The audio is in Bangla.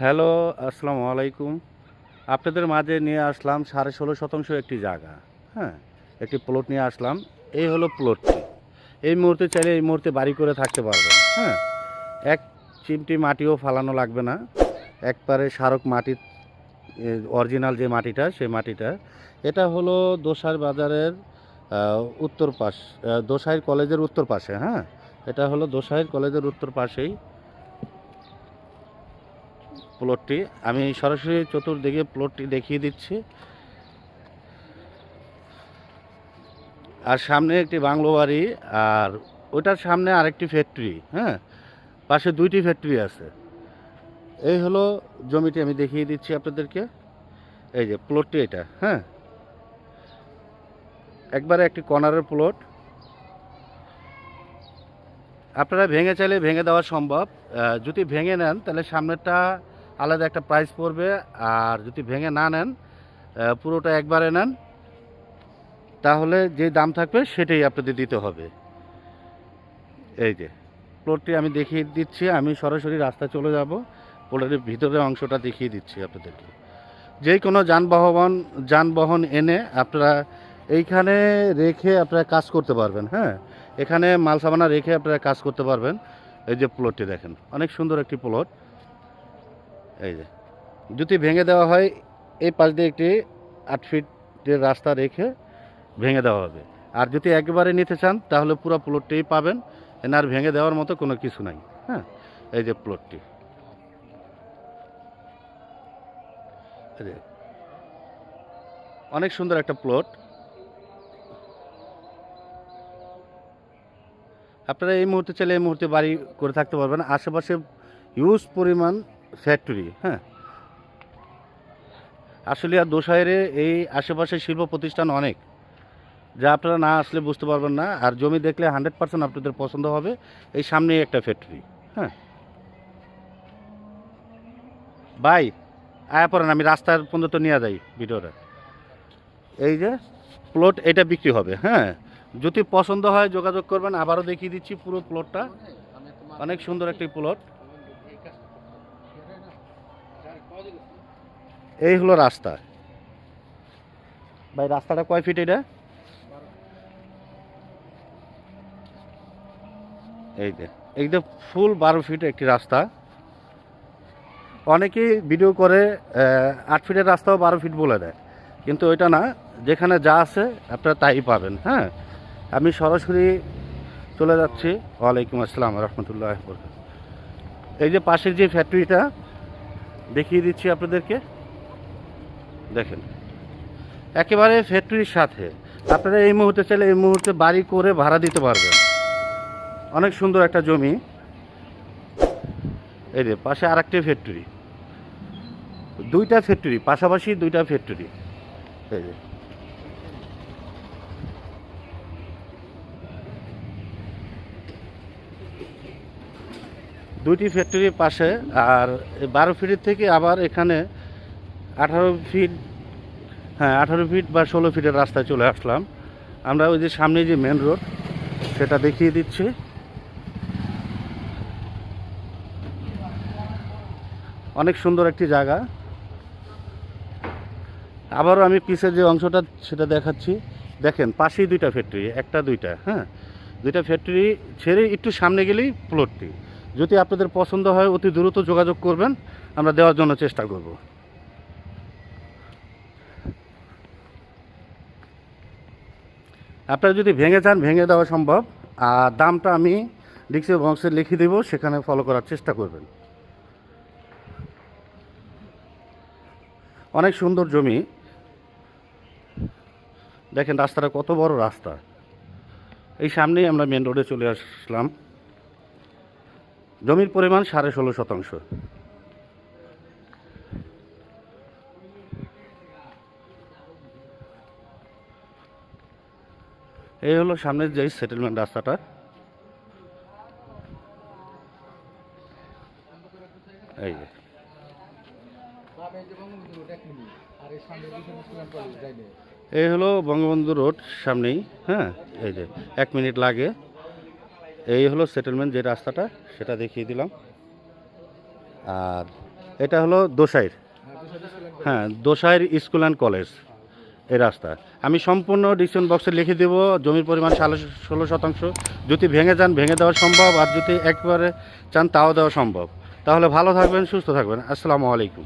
হ্যালো, আসসালামু আলাইকুম। আপনাদের মাঝে নিয়ে আসলাম সাড়ে ষোলো শতাংশ একটি জায়গা হ্যাঁ একটি প্লট নিয়ে আসলাম। এই হলো প্লটটি এই মুহূর্তে চাইলে এই মুহূর্তে বাড়ি করে থাকতে পারবেন হ্যাঁ। এক চিমটি মাটিও ফালানো লাগবে না। একবারে সারক মাটির অরিজিনাল যে মাটিটা, সেই মাটিটা। এটা হলো দোসার বাজারের উত্তর পাশ দোসাইর কলেজের উত্তর পাশে হ্যাঁ। এটা হলো দোসাইর কলেজের উত্তর পাশেই প্লটটি আমি সরাসরি চতুর্দিকে প্লটটি দেখিয়ে দিচ্ছি। আর সামনে একটি বাংলো বাড়ি, আর ওটার সামনে আরেকটি ফ্যাক্টরি হ্যাঁ? পাশে দুইটি ফ্যাক্টরি আছে। এই হলো জমিটি, আমি দেখিয়ে দিচ্ছি আপনাদেরকে। এই যে প্লটটি এটা হ্যাঁ? একবারে একটি কর্নারের প্লট আপনারা ভেঙে চাইলে ভেঙে দেওয়া সম্ভব। যদি ভেঙে নেন, তাহলে সামনেরটা আলাদা একটা প্রাইস পড়বে, আর যদি ভেঙে না নেন পুরোটা একবারে নেন, তাহলে যে দাম থাকবে সেটাই আপনাদের দিতে হবে। এই যে প্লটটি আমি দেখিয়ে দিচ্ছি, আমি সরাসরি রাস্তা চলে যাব প্লটের ভিতরের অংশটা দেখিয়ে দিচ্ছি আপনাদেরকে। যে কোনো যানবাহন যানবাহন এনে আপনারা এইখানে রেখে আপনারা কাজ করতে পারবেন হ্যাঁ? এখানে মাল সামানা রেখে আপনারা কাজ করতে পারবেন। এই যে প্লটটি দেখেন, অনেক সুন্দর একটি প্লট এই যে যদি ভেঙে দেওয়া হয়, এই পাশ দিয়ে একটি আট ফিটের রাস্তা রেখে ভেঙে দেওয়া হবে। আর যদি একেবারে নিতে চান, তাহলে পুরো প্লটটিই পাবেন। এখানে আর ভেঙে দেওয়ার মতো কোনো কিছু নাই হ্যাঁ? এই যে প্লটটি অনেক সুন্দর একটা প্লট আপনারা এই মুহূর্তে চাইলে এই মুহূর্তে বাড়ি করে থাকতে পারবেন। আশেপাশে হিউজ পরিমাণ ফ্যাক্টরি হ্যাঁ। আসলে আর দোসাইরে এই আশেপাশে শিল্প প্রতিষ্ঠান অনেক। যা আপনারা না আসলে বুঝতে পারবেন না, আর জমি দেখলে হান্ড্রেড পার্সেন্ট আপনাদের পছন্দ হবে এই সামনেই একটা ফ্যাক্টরি হ্যাঁ। ভাই, আয়া পড়েন, আমি রাস্তার পর্যন্ত নিয়ে যাই ভিডিওটা। এই যে প্লট এটা বিক্রি হবে হ্যাঁ। যদি পছন্দ হয় যোগাযোগ করবেন, আবারও দেখিয়ে দিচ্ছি পুরো প্লটটা অনেক সুন্দর একটি প্লট এই হলো রাস্তা। ভাই, রাস্তাটা কয় ফিট এটা? এই যে যে ফুল বারো ফিট একটি রাস্তা। অনেকেই ভিডিও করে আট ফিটের রাস্তাও বারো ফিট বলে দেয়। কিন্তু ওইটা না, যেখানে যা আছে আপনারা তাই পাবেন হ্যাঁ? আমি সরাসরি চলে যাচ্ছি। ওয়ালাইকুম আসসালাম, রহমতুল্লাহ এই যে পাশের যে ফ্যাক্টরিটা দেখিয়ে দিচ্ছি আপনাদেরকে। দেখেন, একেবারে ফ্যাক্টরির সাথে। আপনারা এই মুহূর্তে চাইলে এই মুহূর্তে বাড়ি করে ভাড়া দিতে পারবেন। অনেক সুন্দর একটা জমি। এই যে, পাশে আর একটি ফ্যাক্টরি। দুইটা ফ্যাক্টরি, পাশাপাশি দুইটা ফ্যাক্টরি। এই যে দুইটি ফ্যাক্টরির পাশে আর বারো ফিটের থেকে আবার এখানে আঠারো ফিট হ্যাঁ আঠারো ফিট বা ষোলো ফিটের রাস্তায় চলে আসলাম। আমরা ওই যে সামনে যে মেন রোড সেটা দেখিয়ে দিচ্ছি। অনেক সুন্দর একটি জায়গা। আবারও আমি পিসের যে অংশটা, সেটা দেখাচ্ছি। দেখেন, পাশেই দুইটা ফ্যাক্টরি একটা, দুইটা হ্যাঁ। দুইটা ফ্যাক্টরি ছেড়ে একটু সামনে গেলেই প্লটটি যদি আপনাদের পছন্দ হয়, অতি দ্রুত যোগাযোগ করবেন। আমরা দেওয়ার জন্য চেষ্টা করব। আপনারা যদি ভেঙে চান ভেঙে দেওয়া সম্ভব। আর দামটা আমি ডিক্সি বক্সে লিখে দেব, সেখানে ফলো করার চেষ্টা করবেন। অনেক সুন্দর জমি। দেখেন রাস্তাটা কত বড় রাস্তা। এই সামনেই আমরা মেন রোডে চলে আসলাম। জমির পরিমাণ সাড়ে ষোলো শতাংশ। এই হলো সামনের যে সেটেলমেন্ট রাস্তাটা। এই যে। এই হলো বঙ্গবন্ধু রোড সামনেই হ্যাঁ? এই যে, এক মিনিট লাগে। এই হলো সেটেলমেন্ট যে রাস্তাটা, সেটা দেখিয়ে দিলাম। আর এটা হলো দোসাইর। হ্যাঁ দোসাইর স্কুল অ্যান্ড কলেজ এই রাস্তা। আমি সম্পূর্ণ ডিসিশন বক্সে লিখে দেবো, জমির পরিমাণ ষোলো ষোলো শতাংশ। যদি ভেঙে যান, ভেঙে দেওয়া সম্ভব, আর যদি একবারে চান, তাও দেওয়া সম্ভব। তাহলে ভালো থাকবেন, সুস্থ থাকবেন। আসসালামু আলাইকুম।